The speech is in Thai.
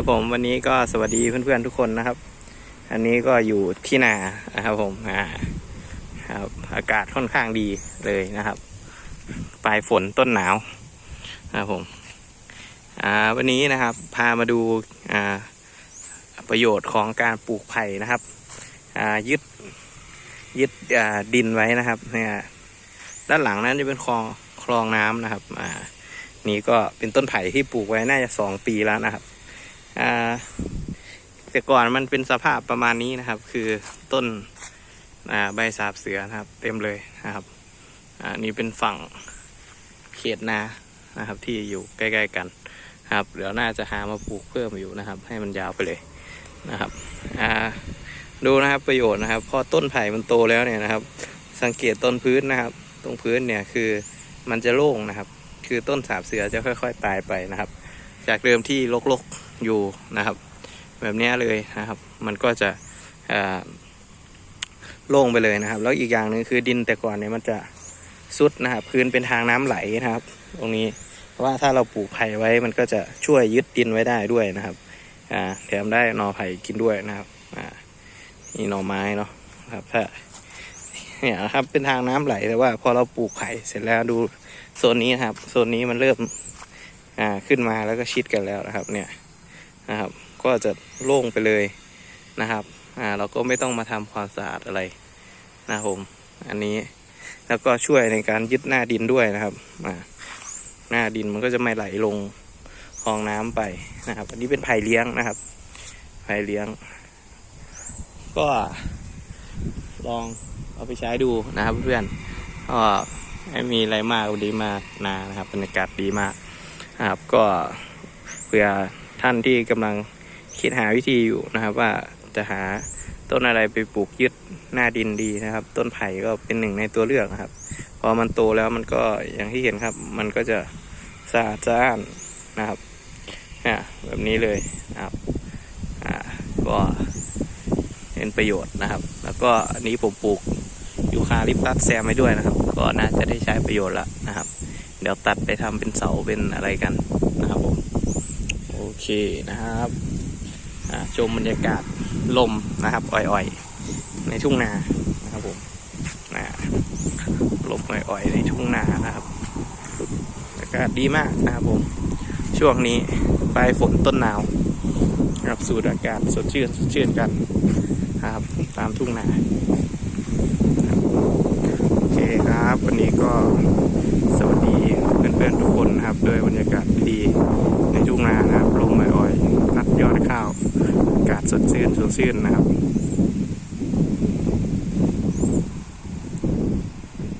ครับผมวันนี้ก็สวัสดีเพื่อนๆทุกคนนะครับ อันนี้ก็อยู่ที่นานะครับผมอ่าครับอากาศค่อนข้างดีเลยนะครับ ปลายฝนต้นหนาวนะครับผมอ่าวันนี้นะครับพามาดูอ่าประโยชน์ของการปลูกไผ่นะครับอ่ายึดยึดอ่าดินไว้นะครับเนี่ยด้านหลังนั้นจะเป็นคลองคลองน้ำนะครับอ่านี่ก็เป็นต้นไผ่ที่ปลูกไว้น่าจะสองปีแล้วนะครับ อ่าแต่ก่อนมันเป็นสภาพประมาณนี้นะครับ คือต้นอ่าใบสาบเสือนะครับ เต็มเลยนะครับอ่านี่เป็นฝั่งเขตนานะครับ ที่อยู่ใกล้ๆกันครับเดี๋ยวน่าจะหามาปลูกเพิ่มอยู่นะครับ ให้มันยาวไปเลยนะครับอ่าดูนะครับประโยชน์นะครับ พอต้นไผ่มันโตแล้วเนี่ยนะครับ สังเกตต้นพื้นนะครับ ตรงพื้นเนี่ยคือมันจะโล่งนะครับ คือต้นสาบเสือจะค่อย ๆ ตายไปนะครับ จากเดิมที่รกๆ อยู่นะครับ แบบนี้เลยนะครับ มันก็จะโล่งไปเลยนะครับ แล้วอีกอย่างหนึ่งคือดินแต่ก่อนเนี่ยมันจะซุดนะครับพื้นเป็นทางน้ำไหลนะครับ ตรงนี้เพราะว่าถ้าเราปลูกไผ่ไว้มันก็จะช่วยยึดดินไว้ได้ด้วยนะครับแถมได้หน่อไผ่กินด้วยนะครับนี่หน่อไม้เนาะครับถ้าเนี่ยนะครับเป็นทางน้ำไหลแต่ว่าพอเราปลูกไผ่เสร็จแล้วดูโซนนี้นะครับโซนนี้มันเริ่มอ่าขึ้นมาแล้วก็ชิดกันแล้วนะครับ เนี่ย นะครับ ก็จะโล่งไปเลยนะครับ อ่าเราก็ไม่ต้องมาทำความสะอาดอะไรนะครับผม อันนี้แล้วก็ช่วยในการยึดหน้าดินด้วยนะครับอ่าหน้าดินมันก็จะไม่ไหลลงคลองน้ำไปนะครับ อันนี้เป็นไผ่เลี้ยงนะครับ ไผ่เลี้ยง ก็ลองเอาไปใช้ดูนะครับเพื่อนก็ไม่มีอะไรมากวันนี้มานานะครับบรรยากาศดีมากนะครับ ก็เผื่อ ท่านที่กำลังคิดหาวิธีอยู่นะครับ ว่าจะหาต้นอะไรไปปลูกยึดหน้าดินดีนะครับ ต้นไผ่ก็เป็นหนึ่งในตัวเลือกนะครับ พอมันโตแล้วมันก็อย่างที่เห็นครับ มันก็จะสะอาดสะอ้านนะครับอ่าแบบนี้เลยนะครับอ่าก็เป็นประโยชน์นะครับ แล้วก็อันนี้ผมปลูกยูคาลิปตัสแซมไว้ด้วยนะครับ ก็น่าจะได้ใช้ประโยชน์ละนะครับ เดี๋ยวตัดไปทำเป็นเสาเป็นอะไรกันนะครับผม โอเคนะครับชมบรรยากาศลมนะครับ อ่อยๆ ในทุ่งนานะครับผมนะลมอ่อยๆ ในทุ่งนานะครับอากาศดีมากนะครับผม ช่วงนี้ปลายฝนต้นหนาวครับสูดอากาศสดชื่นสดชื่นกันนะครับตามทุ่งนาโอเคครับ วันนี้ก็สวัสดีเพื่อนๆทุกคนนะครับโดยบรรยากาศดีในทุ่งนานะครับลมอ่อยๆนัดยอดข้าวอากาศสดชื่น สดชื่นนะครับ